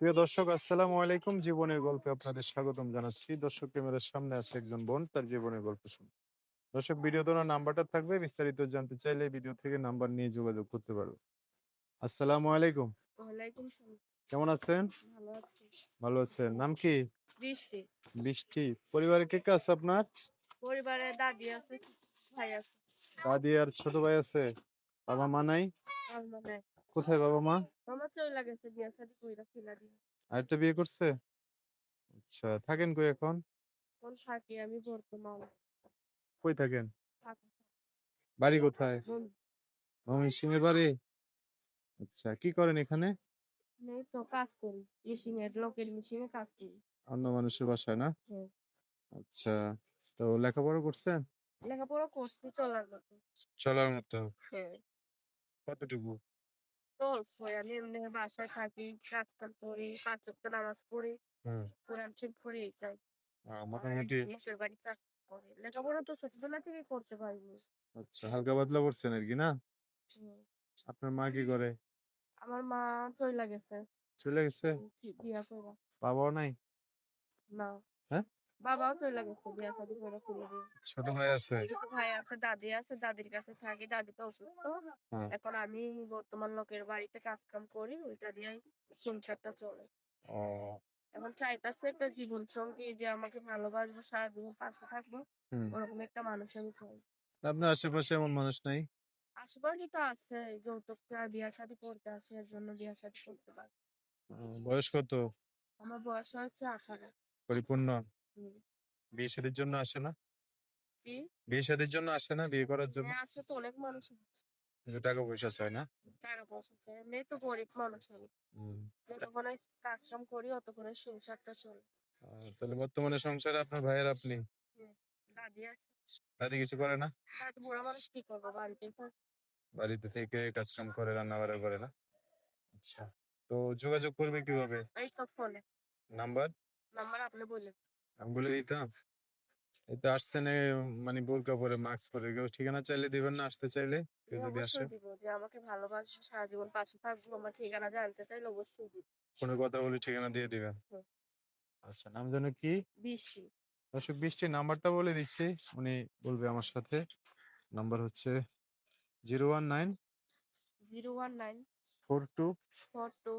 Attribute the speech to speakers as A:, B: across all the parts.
A: প্রিয় দর্শক আসসালামু আলাইকুম। জীবনের গল্পে আপনাদের স্বাগতম জানাচ্ছি। দর্শক ক্যামেরার সামনে আছে একজন বোন তার জীবনের গল্প শুন দর্শক ভিডিও দেওয়ার নাম্বারটা থাকবে। বিস্তারিত জানতে চাইলে ভিডিও থেকে নাম্বার নিয়ে যোগাযোগ করতে পারবে আসসালামু আলাইকুম। কেমন আছেন?
B: ভালো
A: আছেন। নাম কি?
B: বৃষ্টি।
A: বৃষ্টি। পরিবারে কে কে আছে আপনার?
B: পরিবারে দাদি আছে ভাই আছে।
A: দাদি আর ছোট ভাই আছে? বাবা মা নাই। কোথায় বাবা মা?
B: আমার চলে গেছে বিয়ে শাদি কইরা ফিলা দিয়ে
A: আরেকটা বিয়ে করছে? আচ্ছা থাকেন কই এখন?
B: কোন থাকি আমি বর্তমান।
A: কই থাকেন?
B: থাকি।
A: বাড়ি কোথায়?
B: বন্ধু
A: মমিন সিং এর বাড়ি? আচ্ছা কি করেন এখানে?
B: নেই তো কাজ করি। মেশিন এর লোকের মেশিনে কাজ করি।
A: অন্য মানুষের বাসায় না? আচ্ছা তো লেখাপড়া করছেন?
B: লেখাপড়া করছি চলার মতো।
A: চলার মতো।
B: হ্যাঁ।
A: কতটুকু?
B: তো আমি এমনি বাসায় থাকি কাজ কাম করি পাঁচ ওয়াক্ত নামাজ পড়ি
A: হুম।
B: কোরআন শরীফ পড়ি
A: আহ, মোটামুটি
B: মুসের বাড়ি কাজ করে। লেখাপড়া তো ছোটবেলা থেকে করতে পারিনি।
A: আচ্ছা হালকা পাতলা করছেন আর কি না? আপনার মা কি করে?
B: আমার মা চলে গেছে।
A: চলে গেছে?
B: কি- বিয়া করে
A: বাবাও নাই?
B: না।
A: হ্যাঁ?
B: বাবাও চলে গেছে বিয়া শাদি করে ফেলে দিয়ে
A: ছোট ভাই আছে?
B: ছোট ভাই আছে দাদি আছে দাদির কাছে থাকি দাদি তো অসুস্থ। এখন আমি বর্তমান লোকের বাড়িতে কাজ কাম করি ওইটা দিয়ে সংসারটা চলে। এখন চাইতেছে একটা জীবন সঙ্গী যে আমাকে ভালোবাসবো পাশে থাকব ওরকম একটা মানুষ আমি চাই
A: আপনার আশেপাশে এমন মানুষ নাই?
B: আশেপাশে তো আছে যৌতুক ছাড়া বিয়া শাদি করতে আছে এর জন্য বিয়া শাদি করতে পারি।
A: বয়স কত?
B: আমার বয়স হচ্ছে আঠারো।
A: পরিপূর্ণ। বিয়ে শাদীর জন্য আসে না।
B: কি?
A: বিয়ে শাদীর জন্য আসে না বিয়ে করার জন্য?
B: হ্যাঁ, আছে তো অনেক মানুষ
A: কিন্তু টাকা পয়সা চায় না?
B: টাকা পয়সা এমনি তো গরিব মানুষ আমি।
A: হুম।
B: যতক্ষণে কাজ করি অতক্ষণে সংসারটা চলে।
A: তাহলে বর্তমানে সংসারে আপনার ভাইয়ের আপনি?
B: দাদি আছে।
A: দাদি কিছু করে না?
B: দাদি বুড়া মানুষ কি করব বাড়িতে
A: বাড়িতে থেকে কাজ কাম করে রান্না বাড়া করে না? আচ্ছা তো যোগাযোগ করবে কীভাবে?
B: এই তো ফোনে।
A: নাম্বার?
B: নাম্বার আপনি বললেন
A: আমি বলে দিতাম। এই তো আসছেন মানে বোরকা পরে মাস্ক পরে। কেউ ঠিকানা চাইলে দিবেন না আসতে চাইলে কেউ যদি আসে।
B: যে আমাকে ভালোবাসে সারা জীবন পাশে থাকব আমার ঠিকানা জানতে চাইলে অবশ্যই দিব।
A: কোনো কথা বলে ঠিকানা দিয়ে দিবেন। আচ্ছা নাম যেন কি?
B: বেশি
A: দর্শক বৃষ্টির নাম্বারটা বলে দিচ্ছি। উনি বলবে আমার সাথে। নাম্বার হচ্ছে zero one nine
B: zero one nine
A: four two
B: four two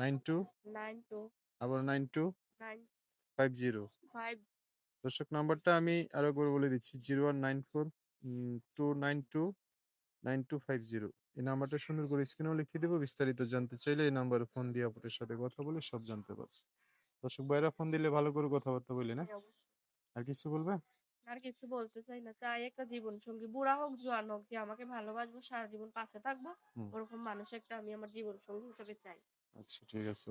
A: nine two
B: nine two
A: আবার nine two
B: nine
A: five zero
B: five
A: দর্শক নাম্বারটা আমি আরও একবার বলে দিচ্ছি zero one nine four two nine two nine two five zero এই নাম্বারটা সুন্দর করে স্ক্রিনেও লিখে দেবো বিস্তারিত জানতে চাইলে এই নাম্বারে ফোন দিয়ে আপনাদের সাথে কথা বলে সব জানতে পারব। দর্শক ভাইরা ফোন দিলে ভালো করে কথাবার্তা বলি না? আর কিছু বলবে?
B: আর কিছু বলতে চাই না। চাই একটা জীবন সঙ্গী বুড়া হোক জোয়ান হোক যে আমাকে ভালোবাসবো সারা জীবন পাশে থাকব ওরকম মানুষ একটা আমি আমার জীবন সঙ্গী হিসেবে চাই।
A: আচ্ছা ঠিক আছে।